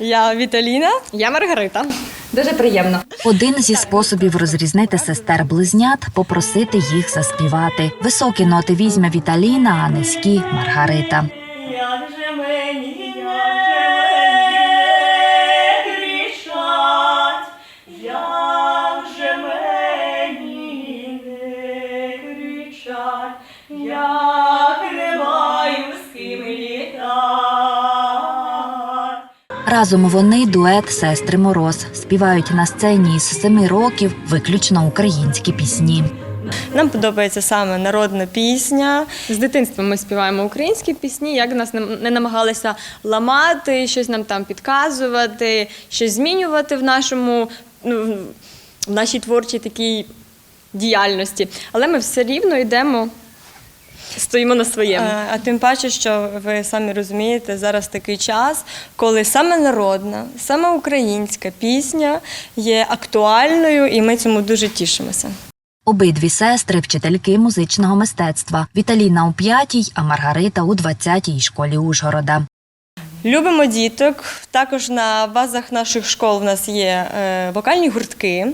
Я Віталіна. Я Маргарита. Дуже приємно. Один зі способів розрізнити сестер близнят попросити їх заспівати. Високі ноти візьме Віталіна, а низькі Маргарита. Як же мені, Разом вони дует сестри Мороз співають на сцені із семи років виключно українські пісні. Нам подобається саме народна пісня. З дитинства ми співаємо українські пісні, як нас не- не намагалися ламати, щось нам там підказувати, щось змінювати в нашому ну, в нашій творчій такій діяльності. Але ми все рівно йдемо, стоїмо на своєму. Е, А тим паче, що ви самі розумієте, зараз такий час, коли саме народна, саме українська пісня є актуальною, і ми цьому дуже тішимося. Обидві сестри вчительки музичного мистецтва. Віталіна у п'ятій, а Маргарита у двадцятій школі Ужгорода. Любимо діток. Також на базах наших школ в нас є е, вокальні гуртки.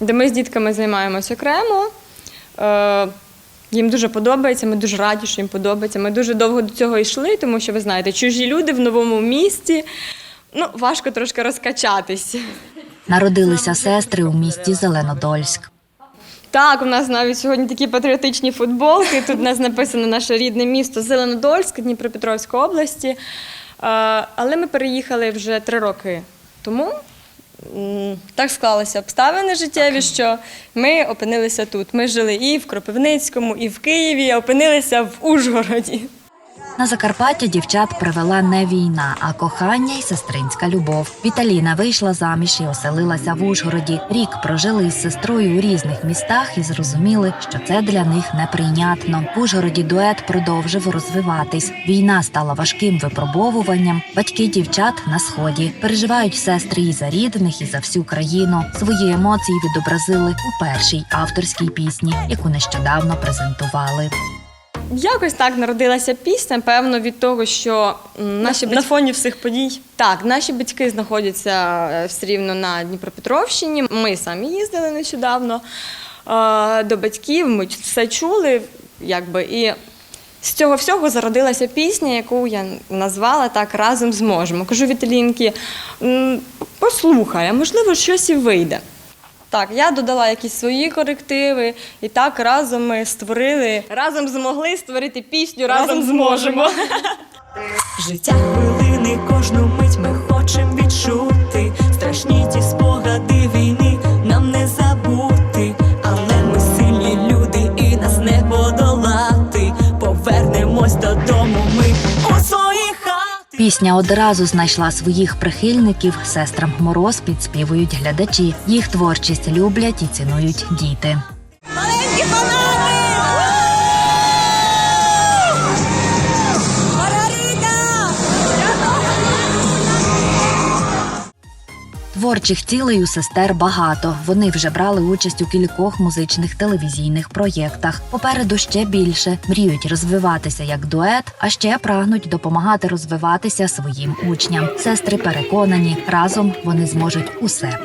де ми з дітками займаємося окремо. Їм дуже подобається, ми дуже раді, що їм подобається. Ми дуже довго до цього йшли, тому що ви знаєте, чужі люди в новому місті. Ну, важко трошки розкачатись. Народилися сестри у місті Зеленодольськ. Так, у нас навіть сьогодні такі патріотичні футболки. Тут у нас написано наше рідне місто Зеленодольськ, Дніпропетровської області. Е, Але ми переїхали вже три роки тому. Так склалися обставини життєві, що ми опинилися тут. Ми жили і в Кропивницькому, і в Києві, а опинилися в Ужгороді. На Закарпаття дівчат привела не війна, а кохання й сестринська любов. Віталіна вийшла заміж і оселилася в Ужгороді. Рік прожили із сестрою у різних містах і зрозуміли, що це для них неприйнятно. В Ужгороді дует продовжив розвиватись. Війна стала важким випробовуванням. Батьки дівчат на сході переживають сестри і за рідних, і за всю країну. Свої емоції відобразили у першій авторській пісні, яку нещодавно презентували. Якось так народилася пісня, певно, від того, що наші на батьки фоні всіх подій. Так, наші батьки знаходяться е, все рівно на Дніпропетровщині. Ми самі їздили нещодавно е, до батьків. Ми все чули, якби і. З цього всього зародилася пісня, яку я назвала так разом зможемо. Кажу Віталінки, послухай, а можливо, щось і вийде. Так, я додала якісь свої корективи, і так разом ми створили. Разом змогли створити пісню, разом зможемо. Життя хвилини, кожну мить ми хочемо відчути. Пісня одразу знайшла своїх прихильників. Сестрам Мороз підспівують глядачі. Їх творчість люблять і цінують діти. Маленькі банани! Творчих цілей у сестер багато. Вони вже брали участь у кількох музичних телевізійних проєктах. Попереду ще більше мріють розвиватися як дует, а ще прагнуть допомагати розвиватися своїм учням. Сестри переконані, разом вони зможуть усе.